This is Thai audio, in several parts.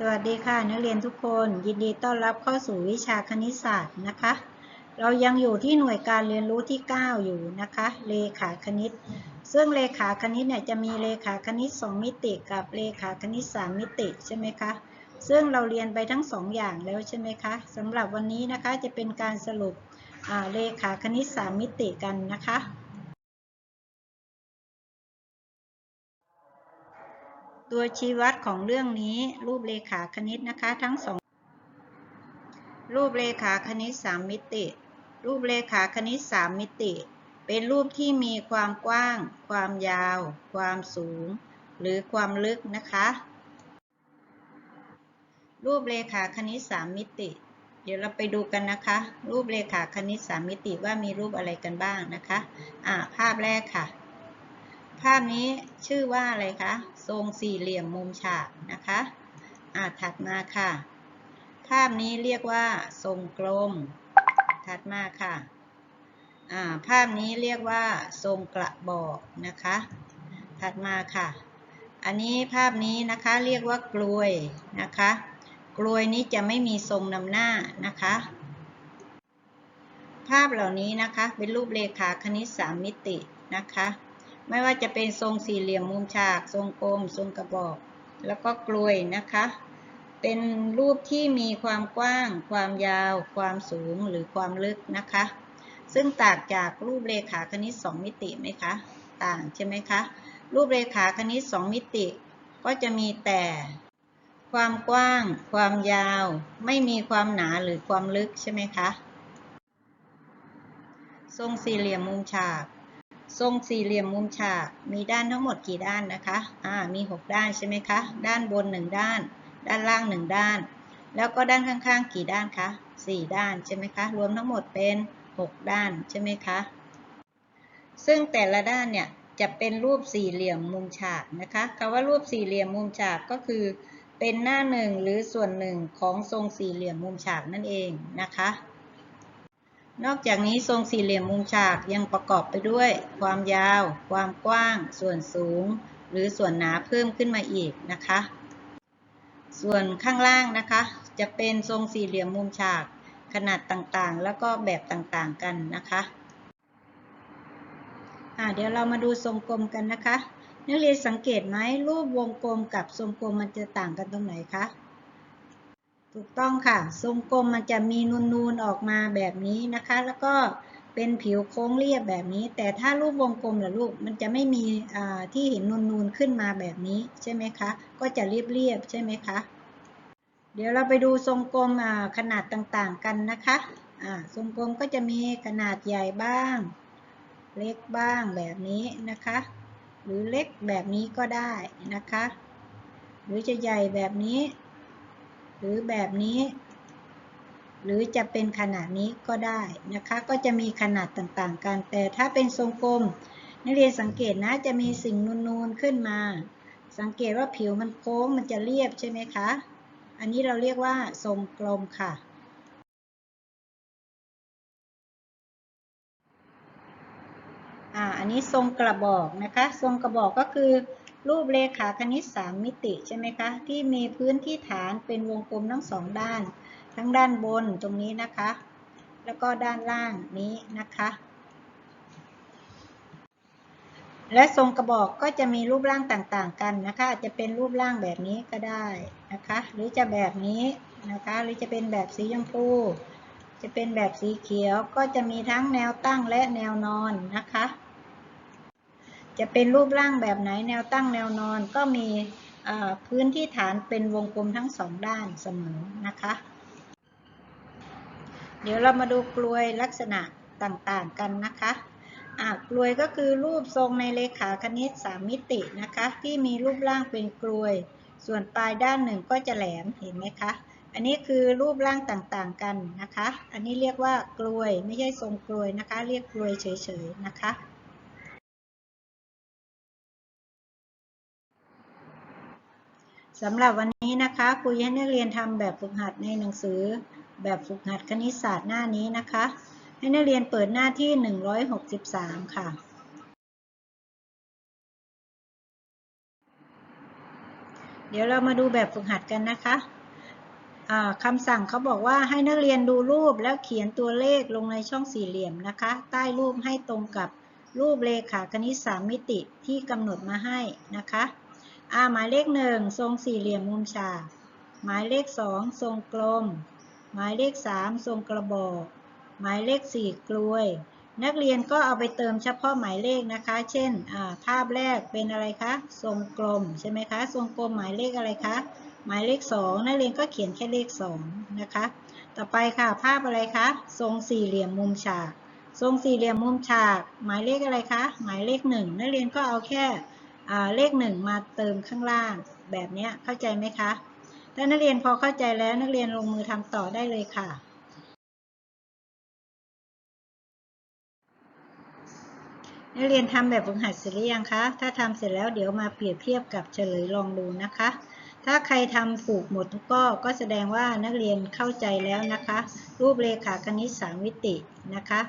สวัสดีค่ะ นักเรียนทุกคน ยินดีต้อนรับเข้าสู่วิชาคณิตศาสตร์นะคะ เรายังอยู่ที่หน่วยการเรียนรู้ที่ 9 อยู่นะคะ เลขาคณิต ซึ่งเลขาคณิตเนี่ยจะมีเลขาคณิต 2 มิติ กับเลขาคณิต 3 มิติใช่ไหมคะซึ่งเราเรียนไปทั้ง 2 อย่างแล้วใช่ไหมคะสำหรับวันนี้นะคะจะเป็นการสรุปเลขาคณิต 3 มิติกันนะคะ ตัวชี้วัดของเรื่องนี้รูปเลขาคณิตนะคะทั้งสองรูปเลขาคณิต 3 มิติ รูปเลขาคณิต 3 มิติ เป็นรูปที่มีความกว้าง ความยาว ความสูง หรือความลึกนะคะ รูปเลขาคณิต 3 มิติ เดี๋ยวเราไปดูกันนะคะ รูปเลขาคณิต 3 มิติว่ามีรูปอะไรกันบ้างนะคะ อ่าภาพแรกค่ะาพนี้ชื่อว่าอะไรคะ ทรงสี่เหลี่ยมมุมฉากนะคะอ่าถัดมาค่ะ ภาพนี้เรียกว่า ทรงกลม ถัดมาค่ะอ่าภาพนี้เรียกว่า ทรงกระบอกนะคะ ถัดมาค่ะ อันนี้ภาพนี้นะคะเรียกว่ากลวยนะคะ กลวยนี้จะไม่มีทรงนำหน้านะคะภาพเหล่านี้นะคะเป็นรูปเลขาคณิตสามมิตินะคะ ไม่ว่าจะเป็นทรงสี่เหลี่ยมมุมฉาก ทรงกลม ทรงกระบอก แล้วก็กลวยนะคะ เป็นรูปที่มีความกว้าง ความยาว ความสูงหรือความลึกนะคะ ซึ่งต่างจากรูปเลขาคณิต 2 มิติไหมคะ ต่างใช่ไหมคะ รูปเลขาคณิต 2 มิติ ก็จะมีแต่ความกว้าง ความยาว ไม่มีความหนาหรือความลึกใช่ไหมคะ ทรงสี่เหลี่ยมมุมฉาก ทรงสี่เหลี่ยมมุมฉาก มีด้านทั้งหมดกี่ด้านนะคะ อ่า มี 6 ด้านใช่ไหมคะ ด้านบน 1 ด้าน ด้านล่าง 1 ด้าน แล้วก็ด้านข้างๆ กี่ด้านคะ 4 ด้านใช่ไหมคะ รวมทั้งหมดเป็น 6 ด้านใช่ไหมคะ ซึ่งแต่ละด้านเนี่ยจะเป็นรูปสี่เหลี่ยมมุมฉากนะคะคำว่ารูปสี่เหลี่ยมมุมฉากก็คือ เป็นหน้าหนึ่งหรือส่วนหนึ่งของทรงสี่เหลี่ยมมุมฉากนั่นเองนะคะ นอกจากนี้ทรงสี่เหลี่ยมมุมฉากยังประกอบไปด้วย ความยาว ความกว้าง ส่วนสูง หรือส่วนหนาเพิ่มขึ้นมาอีกนะคะ ส่วนข้างล่างนะคะ จะเป็นทรงสี่เหลี่ยมมุมฉากขนาดต่างๆ แล้วก็แบบต่างๆกันนะคะอ่าเดี๋ยวเรามาดูทรงกลมกันนะคะ นักเรียนสังเกตไหมรูปวงกลมกับทรงกลมมันจะต่างกันตรงไหนคะ ถูกต้องค่ะ ทรงกลมมันจะมีนูนๆออกมาแบบนี้นะคะ แล้วก็เป็นผิวโค้งเรียบแบบนี้ แต่ถ้ารูปวงกลมหรือรูปมันจะไม่มีที่เห็นนูนๆขึ้นมาแบบนี้ใช่ไหมคะ ก็จะเรียบๆใช่ไหมคะ เดี๋ยวเราไปดูทรงกลมขนาดต่างๆกันนะคะทรงกลมก็จะมีขนาดใหญ่บ้าง เล็กบ้างแบบนี้นะคะ หรือเล็กแบบนี้ก็ได้นะคะ หรือจะใหญ่แบบนี้ หรือแบบนี้ หรือจะเป็นขนาดนี้ก็ได้นะคะ ก็จะมีขนาดต่างๆกัน แต่ถ้าเป็นทรงกลม นักเรียนสังเกตนะจะมีสิ่งนูนๆขึ้นมา สังเกตว่าผิวมันโค้งมันจะเรียบใช่ไหมคะ อันนี้เราเรียกว่าทรงกลมค่ะอ่าอันนี้ทรงกระบอกนะคะ ทรงกระบอกก็คือ รูปเลขาคณิต 3 มิติใช่ไหมคะที่มีพื้นที่ฐานเป็นวงกลมทั้งสองด้าน ทั้งด้านบนตรงนี้นะคะ แล้วก็ด้านล่างนี้นะคะ และทรงกระบอกก็จะมีรูปร่างต่างๆกันนะคะอาจจะเป็นรูปร่างแบบนี้ก็ได้นะคะ หรือจะแบบนี้นะคะ หรือจะเป็นแบบสีชมพูจะเป็นแบบสีเขียวก็จะมีทั้งแนวตั้งและแนวนอนนะคะ จะเป็นรูปร่างแบบไหนแนวตั้งแนวนอนก็มีพื้นที่ฐานเป็นวงกลมทั้งสองด้านเสมอนะคะ เดี๋ยวเรามาดูกลวยลักษณะต่างๆกันนะคะกลวยก็คือรูปทรงในเลขาคณิต 3 มิตินะคะ ที่มีรูปร่างเป็นกลวย ส่วนปลายด้านหนึ่งก็จะแหลมเห็นไหมคะ อันนี้คือรูปร่างต่างๆกันนะคะ อันนี้เรียกว่ากลวยไม่ใช่ทรงกลวยนะคะ เรียกกลวยเฉยๆนะคะ สำหรับวันนี้นะคะครูให้นักเรียนทำแบบฝึกหัดในหนังสือ แบบฝึกหัดคณิตศาสตร์หน้านี้นะคะ ให้นักเรียนเปิดหน้าที่ 163 ค่ะ เดี๋ยวเรามาดูแบบฝึกหัดกันนะคะคำสั่งเขาบอกว่าให้นักเรียนดูรูปแล้วเขียนตัวเลขลงในช่องสี่เหลี่ยมนะคะ ใต้รูปให้ตรงกับรูปเลขาคณิตสามมิติที่กำหนดมาให้นะคะ อ่าหมายเลขหนึ่งทรงสี่เหลี่ยมมุมฉาก หมายเลขสองทรงกลม หมายเลขสามทรงกระบอก หมายเลขสี่กลวย นักเรียนก็เอาไปเติมเฉพาะหมายเลขนะคะ เช่นภาพแรกเป็นอะไรคะ ทรงกลมใช่ไหมคะ ทรงกลมหมายเลขอะไรคะ หมายเลขสองนักเรียนก็เขียนแค่เลขสองนะคะ ต่อไปค่ะภาพอะไรคะ ทรงสี่เหลี่ยมมุมฉาก ทรงสี่เหลี่ยมมุมฉาก หมายเลขอะไรคะ หมายเลขหนึ่งนักเรียนก็เอาแค่ เลขหนึ่งมาเติมข้างล่างแบบนี้เข้าใจไหมคะ ถ้านักเรียนพอเข้าใจแล้วนักเรียนลงมือทำต่อได้เลยค่ะนักเรียนทำแบบฝึกหัดเสร็จหรือยังคะ ถ้าทำเสร็จแล้วเดี๋ยวมาเปรียบเทียบกับเฉลยลองดูนะคะ ถ้าใครทำถูกหมดทุกข้อก็แสดงว่านักเรียนเข้าใจแล้วนะคะ รูปเลขาคณิตสามมิตินะคะ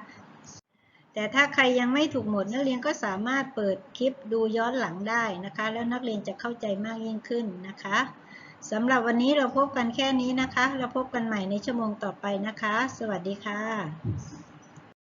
แต่ถ้าใครยังไม่ถูกหมดนักเรียนก็สามารถเปิดคลิปดูย้อนหลังได้นะคะ แล้วนักเรียนจะเข้าใจมากยิ่งขึ้นนะคะสำหรับวันนี้เราพบกันแค่นี้นะคะ เราพบกันใหม่ในชั่วโมงต่อไปนะคะ สวัสดีค่ะ